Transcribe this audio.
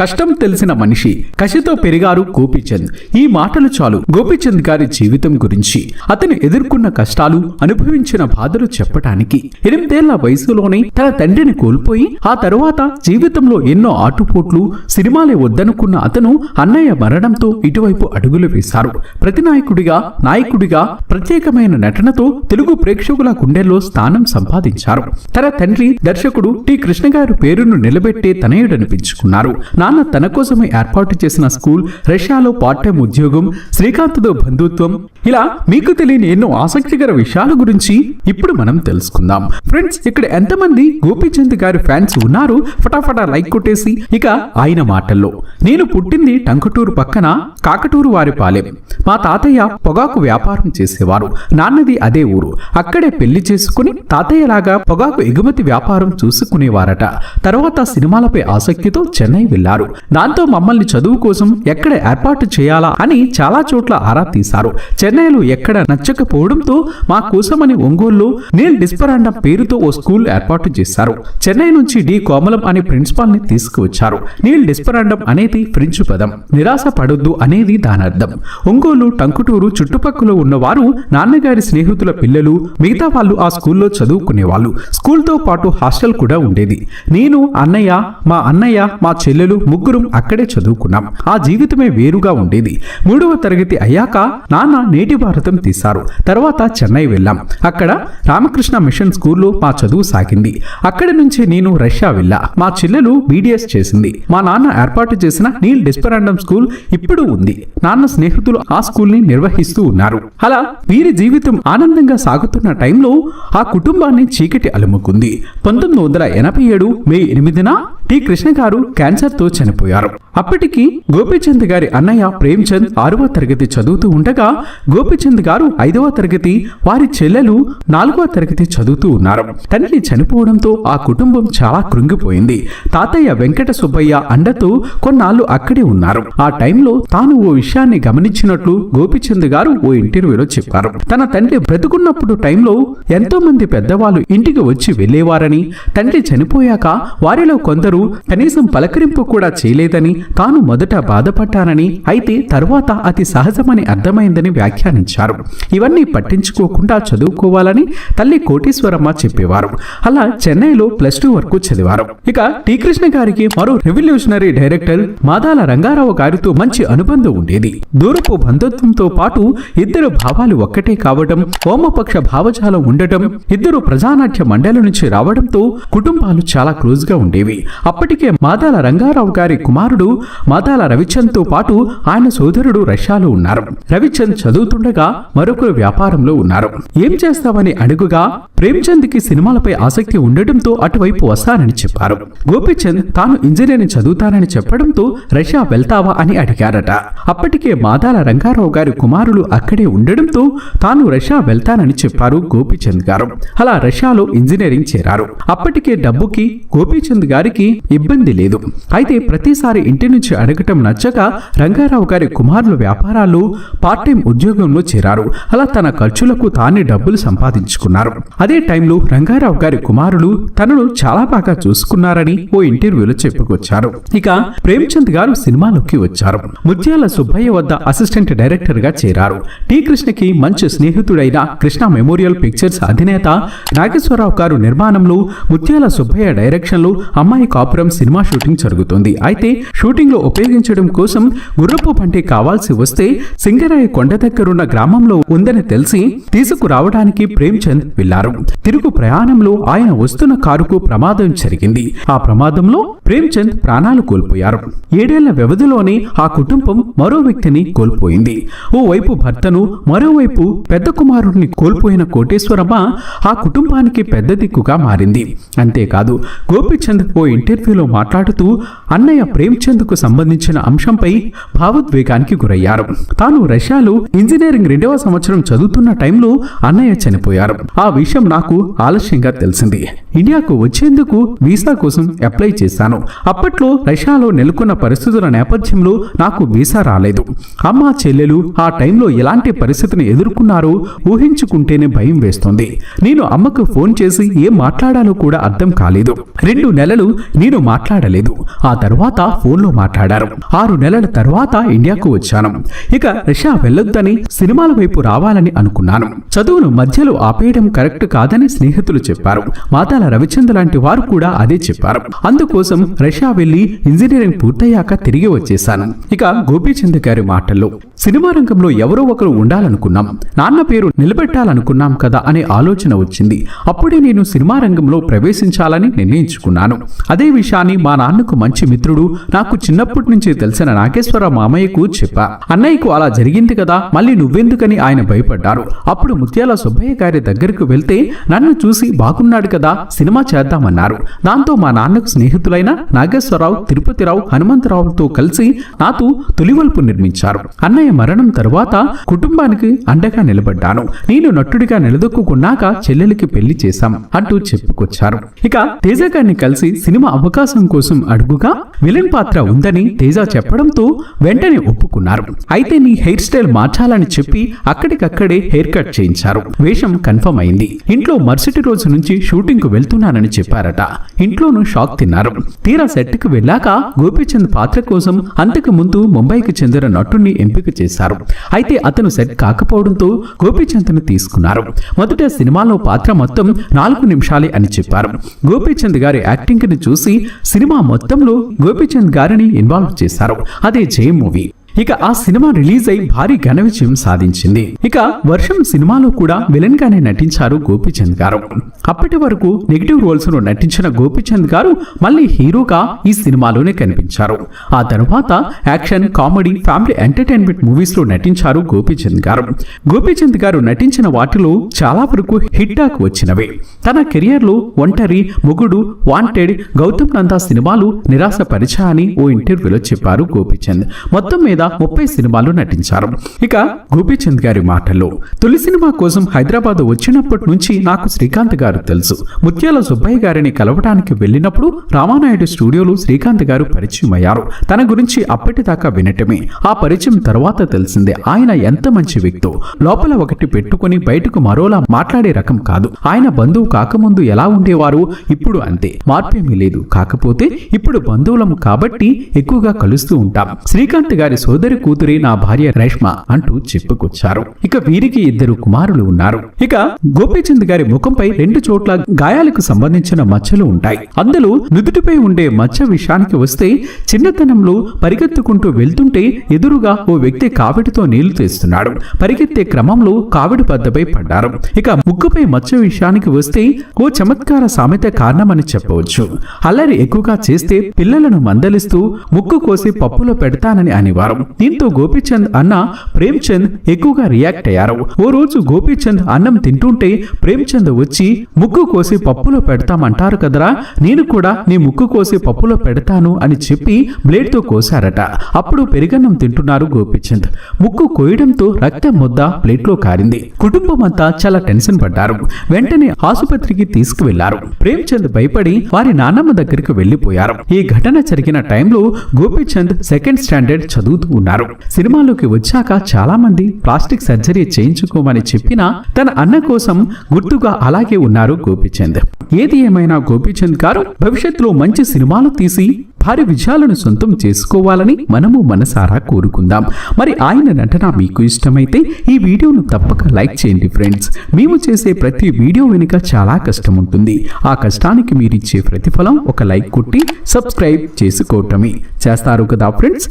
కష్టం తెలిసిన మనిషి కసితో పెరిగారు గోపీచంద్. ఈ మాటలు చాలు. గోపీచంద్ గారి జీవితం గురించి అతను ఎదుర్కొన్న కష్టాలు అనుభవించిన బాధలు చెప్పటానికి ఎనిమిదేళ్ళ వయసులోనే తన తండ్రిని కోల్పోయి ఆ తరువాత జీవితంలో ఎన్నో ఆటుపోట్లు సినిమాలే వద్దనుకున్న అతను అన్నయ్య మరణంతో ఇటువైపు అడుగులు వేశారు. ప్రతినాయకుడిగా నాయకుడిగా ప్రత్యేకమైన నటనతో తెలుగు ప్రేక్షకుల గుండెల్లో స్థానం సంపాదించారు. తన తండ్రి దర్శకుడు టి కృష్ణ గారి పేరును నిలబెట్టే తనయుడనిపించుకున్నారు. నాన్న తన కోసమే ఏర్పాటు చేసిన స్కూల్ రష్యాలో పార్ట్ టైం ఉద్యోగం శ్రీకాంత్తో బంధుత్వం. ఇలా మీకు తెలియని ఎన్నో ఆసక్తికర విషయాల గురించి ఇప్పుడు మనం తెలుసుకుందాం. ఫ్రెండ్స్ ఇక్కడ ఎంతమంది గోపీచంద్ గారి ఫ్యాన్స్ ఉన్నారు? ఫటాఫటా లైక్ కొట్టేసి. ఇక ఆయన మాటల్లో. నేను పుట్టింది టంకటూరు పక్కన కాకటూరు వారి పాలెం మా తాతయ్య పొగాకు వ్యాపారం చేసేవారు. నాన్నది అదే ఊరు. అక్కడే పెళ్ళి చేసుకుని తాతయ్యలాగా పొగాకు ఎగుమతి వ్యాపారం చూసుకునేవారట. తర్వాత సినిమాలపై ఆసక్తితో చెన్నై వెళ్ళారు దాంతో మమ్మల్ని చదువు కోసం ఎక్కడ ఏర్పాటు చేయాలా అని చాలా చోట్ల ఆరా తీశారు. చెన్నైలో ఎక్కడ నచ్చకపోవడంతో మా కోసమని ఒంగోలులో నీల్ డిస్పరాండం పేరుతో ఓ స్కూల్ ఏర్పాటు చేశారు. చెన్నై నుంచి డి. కోమలం అనే ప్రిన్సిపాల్ని తీసుకువచ్చారు. నీల్ డిస్పరాండం అనేది ఫ్రెంచ్ పదం. నిరాశ పడొద్దు అనేది దాని అర్థం. ఒంగోలు టంకుటూరు చుట్టుపక్కల ఉన్నవారు నాన్నగారి స్నేహితుల పిల్లలు మిగతా వాళ్ళు ఆ స్కూల్లో చదువుకునేవాళ్ళు. స్కూల్తో పాటు హాస్టల్ కూడా ఉండేది. నేను అన్నయ్య మా అన్నయ్య మా చెల్లెలు ముగ్గురం అక్కడే చదువుకున్నాం. ఆ జీవితమే వేరుగా ఉండేది. మూడవ తరగతి అయ్యాక నాన్న నేటి భారతం తీశారు. తర్వాత చెన్నై వెళ్ళాం. అక్కడ రామకృష్ణ మిషన్ స్కూల్లో మా చదువు సాగింది. అక్కడి నుంచి నేను రష్యా వెళ్ళా. మా చెల్లెలు బీడీఎస్ చేసింది. మా నాన్న ఏర్పాటు చేసిన నీల్ డిస్పరాండం స్కూల్ ఇప్పుడు ఉంది. నాన్న స్నేహితులు ఆ స్కూల్ని నిర్వహిస్తూ ఉన్నారు. అలా వీరి జీవితం ఆనందంగా సాగుతున్న టైంలో ఆ కుటుంబాన్ని చీకటి అలుముకుంది. పంతొమ్మిది వందల ఎనభై ఏడు మే ఎనిమిదిన టి కృష్ణ గారు క్యాన్సర్తో చనిపోయారు. అప్పటికి గోపీచంద్ గారి అన్నయ్య ప్రేమ్చంద్ ఆరవ తరగతి చదువుతూ ఉండగా గోపీచంద్ గారు ఐదవ తరగతి వారి చెల్లెలు నాలుగవ తరగతి చదువుతూ ఉన్నారు. తండ్రి చనిపోవడంతో ఆ కుటుంబం చాలా కృంగిపోయింది. తాతయ్య వెంకట సుబ్బయ్య అండతో కొన్నాళ్ళు అక్కడే ఉన్నారు. ఆ టైంలో తాను ఓ విషయాన్ని గమనించినట్లు గోపిచంద్ గారు ఓ ఇంటర్వ్యూలో చెప్పారు. తన తండ్రి బ్రతుకున్నప్పుడు టైంలో ఎంతో మంది పెద్దవాళ్ళు ఇంటికి వచ్చి వెళ్ళేవారని తండ్రి చనిపోయాక వారిలో కొందరు కనీసం పలకరింపు కూడా చేయలేదని తాను మొదట బాధపడ్డానని అయితే తరువాత అతి సహజమని అర్థమైందని వ్యాఖ్యానించారు. ఇవన్నీ పట్టించుకోకుండా చదువుకోవాలని తల్లి కోటీశ్వరమ్మ చెప్పేవారు. అలా చెన్నైలో ప్లస్ టూ వరకు చదివారు. ఇక టి కృష్ణ గారికి మరో రెవల్యూషనరీ డైరెక్టర్ మాదాల రంగారావు గారితో మంచి అనుబంధం ఉండేది. దూరపు బంధుత్వంతో పాటు ఇద్దరు భావాలు ఒక్కటే కావడం హోమపక్ష భావజాలం ఉండటం ఇద్దరు ప్రజానాట్య మండలి నుంచి రావడంతో కుటుంబాలు చాలా క్లోజ్గా ఉండేవి. అప్పటికే మాదాల రంగారావు గారి కుమారుడు మాదాల రవిచంద్తో పాటు ఆయన సోదరుడు రష్యాలో ఉన్నారు. రవిచంద్ చదువుతుండగా మరొకరు వ్యాపారంలో ఉన్నారు. ఏం చేస్తావని అడుగుగా ప్రేమ్చంద్కి సినిమాలపై ఆసక్తి ఉండటంతో అటువైపు వస్తానని చెప్పారు. గోపీచంద్ తాను ఇంజనీరింగ్ చదువుతానని చెప్పడంతో రష్యా వెళ్తావా అని అడిగారట. అప్పటికే మాదాల రంగారావు గారి కుమారులు అక్కడే ఉండడంతో తాను రష్యా వెళ్తానని చెప్పారు గోపీచంద్ గారు. అలా రష్యాలో ఇంజనీరింగ్ చేరారు. అప్పటికే డబ్బుకి గోపీచంద్ గారికి ఇబ్బంది లేదు. అయితే ప్రతిసారి ఇంటి నుంచి అడగటం నచ్చక రంగారావు గారి కుమారుల వ్యాపారాలు పార్ట్ టైం ఉద్యోగంలో చేరారు. అలా తన ఖర్చులకు తానే డబ్బులు సంపాదించుకున్నారు. అదే టైంలో రంగారావు గారి కుమారులు తనను చాలా బాగా చూసుకున్నారని ఓ ఇంటర్వ్యూలో చెప్పుకొచ్చారు. ఇక ప్రేమ్చంద్ గారు సినిమాలోకి వచ్చారు. ముత్యాల సుబ్బయ్య వద్ద అసిస్టెంట్ డైరెక్టర్గా చేరారు. టి కృష్ణకి మంచి స్నేహితుడైన కృష్ణ మెమోరియల్ పిక్చర్స్ అధినేత నాగేశ్వరరావు గారు నిర్మాణంలో ముత్యాల సుబ్బయ్య డైరెక్షన్లో అమ్మాయి కాపురం సినిమా షూటింగ్ జరుగుతుంది. అయితే షూటింగ్లో ఉపయోగించడం కోసం గుర్రపు పంటి కావాల్సి వస్తే సింగరాయ కొండ దగ్గరున్న గ్రామంలో ఉందని తెలిసి తీసుకురావడానికి ప్రేమ్చంద్ వెళ్ళారు. తిరుగు ప్రయాణంలో ఆయన వస్తున్న కారుకు ప్రమాదం జరిగింది. ఆ ప్రమాదంలో ప్రేమ్చంద్ ప్రాణాలు కోల్పోయారు. ఏడేళ్ళ వ్యవధిలోనే ఆ కుటుంబం మరో వ్యక్తిని కోల్పోయింది. ఓ వైపు భర్తను మరోవైపు పెద్ద కుమారుడిని కోల్పోయిన కోటేశ్వరమ్మ ఆ కుటుంబానికి పెద్ద దిక్కుగా మారింది. అంతేకాదు గోపిచంద్ ఓ ఇంటి ఇంటర్వ్యూలో మాట్లాడుతూ అన్నయ్య ప్రేమ్చంద్కు సంబంధించిన అంశంపై భావోద్వేగానికి గురయ్యారు. తాను రష్యాలో ఇంజనీరింగ్ రెండవ సంవత్సరం చదువుతున్న టైంలో అన్నయ్య చనిపోయారు. ఆ విషయం నాకు ఆలస్యంగా తెలిసింది. ఇండియాకు వచ్చేందుకు వీసా కోసం అప్లై చేశాను. అప్పట్లో రష్యాలో నెలకొన్న పరిస్థితుల నేపథ్యంలో నాకు వీసా రాలేదు. అమ్మ చెల్లెలు ఆ టైంలో ఎలాంటి పరిస్థితిని ఎదుర్కొన్నారో ఊహించుకుంటేనే భయం వేస్తుంది. నేను అమ్మకు ఫోన్ చేసి ఏం మాట్లాడాలో కూడా అర్థం కాలేదు. రెండు నెలలు నేను మాట్లాడలేదు. ఆ తర్వాత ఫోన్లో మాట్లాడారు. ఆరు నెలల తర్వాత ఇండియాకు వచ్చాను. ఇక రష్యా వెళ్ళొద్దని సినిమాల వైపు రావాలని అనుకున్నాను. చదువును మధ్యలో ఆపేయడం కరెక్ట్ కాదని స్నేహితులు చెప్పారు. మాతాల రవిచంద్ర లాంటి వారు కూడా అదే చెప్పారు. అందుకోసం రష్యా వెళ్ళి ఇంజనీరింగ్ పూర్తయ్యాక తిరిగి వచ్చేశాను. ఇక గోపీచంద్ గారి మాటల్లో సినిమా రంగంలో ఎవరో ఒకరు ఉండాలనుకున్నాం. నాన్న పేరు నిలబెట్టాలనుకున్నాం కదా అనే ఆలోచన వచ్చింది. అప్పుడే నేను సినిమా రంగంలో ప్రవేశించాలని నిర్ణయించుకున్నాను. అదే విషయాన్ని మా నాన్నకు మంచి మిత్రుడు నాకు చిన్నప్పటి నుంచి తెలిసిన నాగేశ్వర మామయ్యకు చెప్పా. అన్నయ్యకు అలా జరిగింది కదా మళ్ళీ నువ్వెందుకని ఆయన భయపడ్డారు. అప్పుడు ముత్యాల సుబ్బయ్య గారి దగ్గరకు వెళ్తే నన్ను చూసి బాగున్నాడు కదా సినిమా చేద్దామన్నారు. దాంతో మా నాన్నకు స్నేహితులైన నాగేశ్వరరావు తిరుపతిరావు హనుమంతరావుతో కలిసి నాతో తొలివల్పు నిర్మించారు. అన్నయ్య మరణం తరువాత కుటుంబానికి అండగా నిలబడ్డాను. నేను నటుడిగా నిలదొక్కున్నాక చెల్లెలికి పెళ్ళి చేశాం అంటూ చెప్పుకొచ్చారు. ఇక తేజ గారిని కలిసి సినిమా అవకాశం కోసం అడుగుగా విలన్ పాత్ర ఉందని తేజ చెప్పడంతో వెంటనే ఒప్పుకున్నారు. అయితే నీ హెయిర్ స్టైల్ మార్చాలని చెప్పి అక్కడికక్కడే హెయిర్ కట్ చేయించారు. వేషం కన్ఫర్మ్ అయింది. ఇంట్లో మరుసటి రోజు నుంచి షూటింగ్కు వెళ్తున్నానని చెప్పారట. ఇంట్లోనూ షాక్ తిన్నారు. తీరా సెట్కు వెళ్ళాక గోపీచంద్ పాత్ర కోసం అంతకు ముందు ముంబైకి చెందిన నటుణ్ణి ఎంపిక చేశారు. అయితే అతను సెట్ కాకపోవడంతో గోపీచంద్ను తీసుకున్నారు. మొదట సినిమాలో పాత్ర మొత్తం నాలుగు నిమిషాలే అని చెప్పారు. గోపీచంద్ గారి యాక్టింగ్ని చూసి సినిమా మొత్తంలో గోపీచంద్ గారిని ఇన్వాల్వ్ చేశారు. అదే జయ మూవీ. ఇక ఆ సినిమా రిలీజ్ అయి భారీ ఘన విజయం సాధించింది. ఇక వర్షం సినిమాలో కూడా విలన్ గానే నటించారు గోపీచంద్ గారు. అప్పటి వరకు నెగిటివ్ రోల్స్లో నటించిన గోపీచంద్ గారు మళ్ళీ హీరోగా ఈ సినిమాలోనే కనిపించారు. ఆ తర్వాత యాక్షన్ కామెడీ ఫ్యామిలీ ఎంటర్టైన్మెంట్ మూవీస్లో నటించారు గోపీచంద్ గారు. గోపీచంద్ గారు నటించిన వాటిలో చాలా వరకు హిట్ టాక్ తన కెరియర్లో ఒంటరి మొగుడు వాంటెడ్ గౌతమ్ నందా సినిమాలు నిరాశపరిచాయని ఓ ఇంటర్వ్యూలో చెప్పారు గోపీచంద్. మొత్తం మీద ముప్పై సినిమాలు నటించారు. ఇక గోపీచంద్ గారి మాటల్లో తొలి సినిమా కోసం హైదరాబాద్ వచ్చినప్పటి నుంచి నాకు శ్రీకాంత్ గారు తెలుసు. ముత్యాల సుబ్బయ్య గారిని కలవడానికి వెళ్ళినప్పుడు రామానాయుడు స్టూడియోలో శ్రీకాంత్ గారు పరిచయం అయ్యారు. తన గురించి అప్పటిదాకా వినటమే. ఆ పరిచయం తర్వాత తెలిసిందే. ఆయన ఎంత మంచి వ్యక్తో. లోపల ఒకటి పెట్టుకుని బయటకు మరోలా మాట్లాడే రకం కాదు. ఆయన బంధువు కాకముందు ఎలా ఉండేవారు? ఇప్పుడు అంతే. మార్పేమీ లేదు. కాకపోతే ఇప్పుడు బంధువులం కాబట్టి ఎక్కువగా కలుస్తూ ఉంటాం. శ్రీకాంత్ గారి సోదరి కూతురే నా భార్య రేష్మ అంటూ చెప్పుకొచ్చారు. ఇక వీరికి ఇద్దరు కుమారులు ఉన్నారు. ఇక గోపీచంద్ గారి ముఖంపై రెండు చోట్ల గాయాలకు సంబంధించిన మచ్చలు ఉంటాయి. అందులో నుదుటిపై ఉండే మచ్చ విషయానికి వస్తే చిన్నతనంలో పరిగెత్తుకుంటూ వెళ్తుంటే ఎదురుగా ఓ వ్యక్తి కావిడితో నీళ్ళు తీస్తున్నాడు. పరిగెత్తే క్రమంలో కావిడి పద్దపై పడ్డారు. ఇక ముక్కుపై మచ్చ విషయానికి వస్తే ఓ చమత్కార సామెత కారణమని చెప్పవచ్చు. అల్లరి ఎక్కువగా చేస్తే పిల్లలను మందలిస్తూ ముక్కు కోసి పప్పులో పెడతానని అనేవారు దీంతో గోపీచంద్ అన్న ప్రేమ్చంద్ ఎక్కువగా రియాక్ట్ అయ్యారు. ఓ రోజు గోపీచంద్ అన్నం తింటుంటే ప్రేమ్చంద్ వచ్చి ముక్కు కోసి పప్పులో పెడతామంటారు కదరా? నేను కూడా నీ ముక్కు కోసి పప్పులో పెడతాను అని చెప్పి బ్లేడ్తో కోశారట అప్పుడు పెరిగన్నం తింటున్నారు గోపీచంద్. ముక్కు కోయడంతో రక్తం ముద్ద ప్లేట్లో కారింది. కుటుంబం అంతా చాలా టెన్షన్ పడ్డారు. వెంటనే ఆసుపత్రికి తీసుకువెళ్ళారు. ప్రేమ్చంద్ భయపడి వారి నాన్నమ్మ దగ్గరికి వెళ్ళిపోయారు ఈ ఘటన జరిగిన టైంలో గోపీచంద్ సెకండ్ స్టాండర్డ్ చదువుతూ ఉన్నారు. సినిమాలోకి వచ్చాక చాలా మంది ప్లాస్టిక్ సర్జరీ చేయించుకోమని చెప్పినా తన అన్న కోసం గుర్తుగా అలాగే ఉన్నారు గోపీచంద్. ఏది ఏమైనా గోపీచంద్ గారు భవిష్యత్తులో మంచి సినిమాలు తీసి భారీ విజయాలను సొంతం చేసుకోవాలని మనము మనసారా కోరుకుందాం. మరి ఆయన నటన మీకు ఇష్టమైతే ఈ వీడియోను తప్పక లైక్ చేయండి ఫ్రెండ్స్. మేము చేసే ప్రతి వీడియో వెనుక చాలా కష్టం ఉంటుంది. ఆ కష్టానికి మీరిచ్చే ప్రతిఫలం ఒక లైక్ కొట్టి సబ్స్క్రైబ్ చేసుకోవటమే. చేస్తారు కదా ఫ్రెండ్స్?